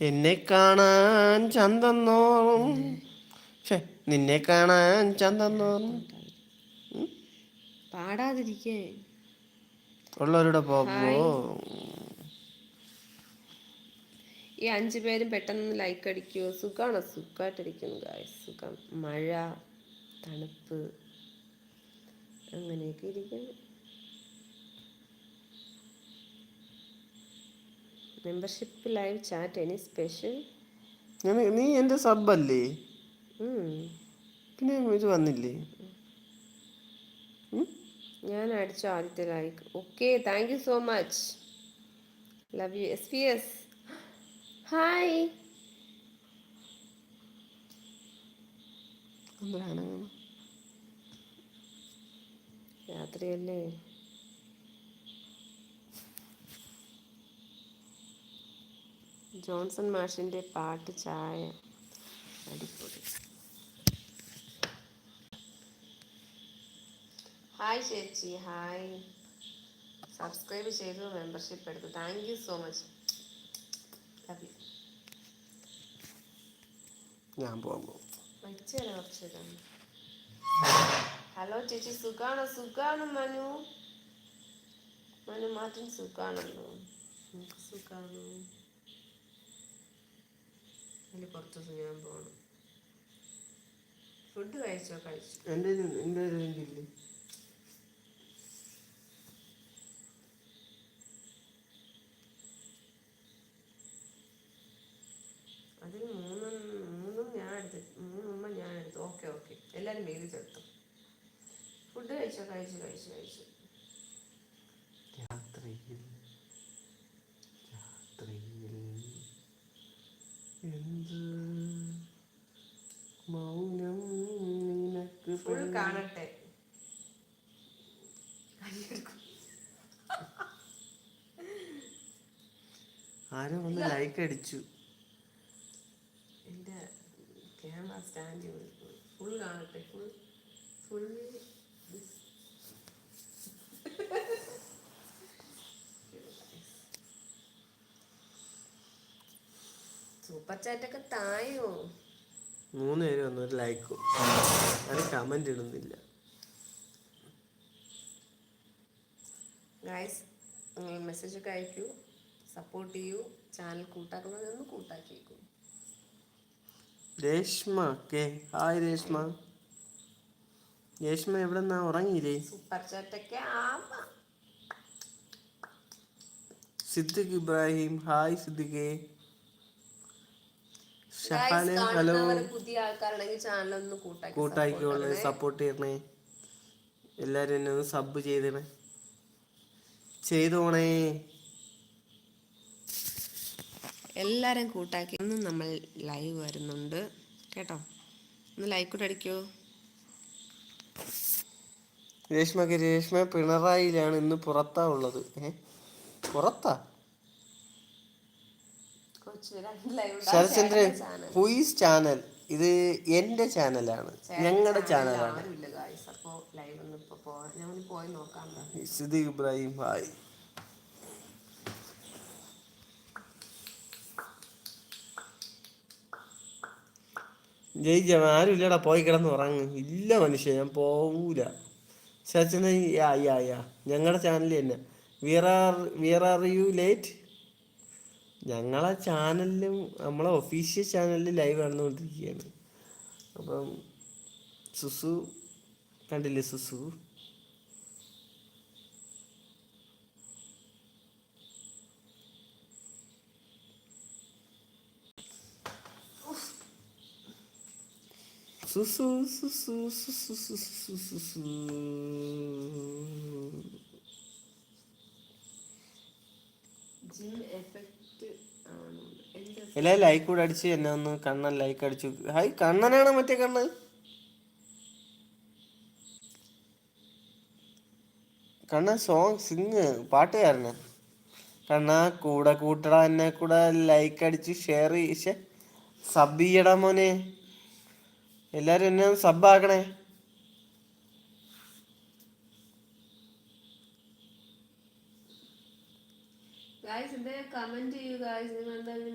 എന്നെ കാണാൻ ചന്തന്നോ പക്ഷേ നിന്നെ കാണാൻ ചന്തന്നോറും. പാടാതിരിക്കേ. ഉള്ളവരുടെ പോകുമ്പോ ഈ അഞ്ചു പേരും പെട്ടെന്ന് ലൈക്ക് അടിക്കുമോ സുഖാണോ? സുഖമായിട്ടിരിക്കുന്നു ഗായ്സ് സുഖം. മഴ തണുപ്പ്. അങ്ങനെയൊക്കെ ഇരിക്കുന്നു. Membership live chat any special നീ- എന്റെ സബല്ലേ പിന്നെ ഇത് വന്നില്ലേ? ഞാൻ അടിച്ച ആദ്യത്തെ like okay thank you so much love you S P S hi രാത്രിയല്ലേ? Johnson മാഷിന്റെ പാട്ട് ചായ. അടിപൊളി. ഹായ് ചേച്ചി ഹായ്. സബ്സ്ക്രൈബ് ചെയ്തു മെമ്പർഷിപ്പ് എടുത്തു. Thank you so much love you ഞാൻ വെച്ചേരാ കുറച്ചേരാ ഹലോ ചേച്ചി സുഖാണോ? സുഖാണ് മനു. മനു മാറ്റൻ സുഖാണല്ലോ സുഖാണ്? അതിൽ പുറത്തു ഞാൻ പോകണം ഫുഡ് കഴിച്ചോ? കഴിച്ചു. എന്റെ എന്റെ അതിൽ മൂന്നും മൂന്നും ഞാൻ എടുത്ത് മൂന്നുമ്മ ഞാൻ എടുത്തു. ഓക്കെ ഓക്കെ എല്ലാവരും വീതിച്ചെടുത്തു ഫുഡ് കഴിച്ചോ? കഴിച്ചു കഴിച്ചു കഴിച്ചു. കാണട്ടെ. ആരോ ഒന്ന് ലൈക്ക് അടിച്ചു. എന്റെ ക്യാമറ സ്റ്റാൻഡ് ഫുൾ കാണട്ടെ ഫുൾ ഫുൾ സൂപ്പർ ചാറ്റൊക്കെ തായോ? മൂന്ന് പേര് വന്നു ഒരു ലൈക്കും അത് കമന്റ് ഇടുന്നില്ല. ഗായ്സ് നിങ്ങൾ മെസ്സേജ് ഒക്കെ അയക്കൂ. സപ്പോർട്ട് ചെയ്യൂ. ചാനൽ കൂട്ടാക്കുന്നതൊന്ന് കൂട്ടാക്കിയേക്കൂ. രേഷ്മ കേ ഹായ് രേഷ്മ. രേഷ്മ എവിടെ നിന്നാ ഉറങ്ങിയില്ലേ സൂപ്പർ ചാറ്റൊക്കെ സിദ്ദിഖ് ഇബ്രാഹിം. ഹായ് സിദ്ദിഖേ. ഷഹാനെ ഹലോ. പുതിയ ആൾക്കാരുണ്ടെങ്കിൽ ചാനൽ ഒന്ന് കൂട്ടാക്കി കൂട്ടായിക്കോളെ സപ്പോർട്ട് ചെയ്യണേ. എല്ലാരും എന്നെ ഒന്ന് സബ് ചെയ്തണേ. ചെയ്തോണേ എല്ലാരും കൂട്ടാക്കി. ഇന്ന് നമ്മൾ ലൈവ് വരുന്നുണ്ട്. കേട്ടോ? ഒന്ന് ലൈക്ക് കൂടെ അടിക്കോ? രേഷ്മക്ക് രേഷ്മ പിണറായിലാണ് ഇന്ന് പുറത്താ ഉള്ളത്. ഏ? പുറത്താ? Sarachandran whose channel. ഇത് എന്റെ ചാനലാണ് ഞങ്ങളുടെ ചാനലാണ് ഇബ്രാഹിം ഹായ് ജയ് ജവാൻ ആരും ഇല്ലടാ പോയി കിടന്ന് ഉറങ്ങ്. ഇല്ല മനുഷ്യ ഞാൻ പോവൂല. ശരത്ചന്ദ്രൻ യാ യാ യാ. ഞങ്ങളുടെ ചാനൽ തന്നെ. Where are where are you late ഞങ്ങളെ ചാനലിലും നമ്മളെ ഒഫീഷ്യൽ ചാനലിൽ ലൈവ് നടന്നുകൊണ്ടിരിക്കുകയാണ്. അപ്പം സുസു കണ്ടില്ലേ സുസു സുസു സുസു സുസു സുസു സുസു. എല്ലാവരും ലൈക്ക് കൂടെ അടിച്ച് എന്നെ ഒന്ന് കണ്ണൻ ലൈക്ക് അടിച്ചു. ഹായ് കണ്ണനാണ് മറ്റേ കണ്ണൻ കണ്ണൻ സോങ് സിങ് പാട്ടുകാരനെ കണ്ണ കൂടെ കൂട്ടടാ എന്നെ കൂടെ ലൈക്ക് അടിച്ച് ഷെയർ ചെയ്യ സബ് ചെയ്യടാ മോനെ. എല്ലാരും എന്നെ ഒന്ന് സബ് ആക്കണേ. ഗായ്സ് എന്തെങ്കിലും കമന്റ് ചെയ്യൂ ഗായ്സ് നിങ്ങൾ എന്തായാലും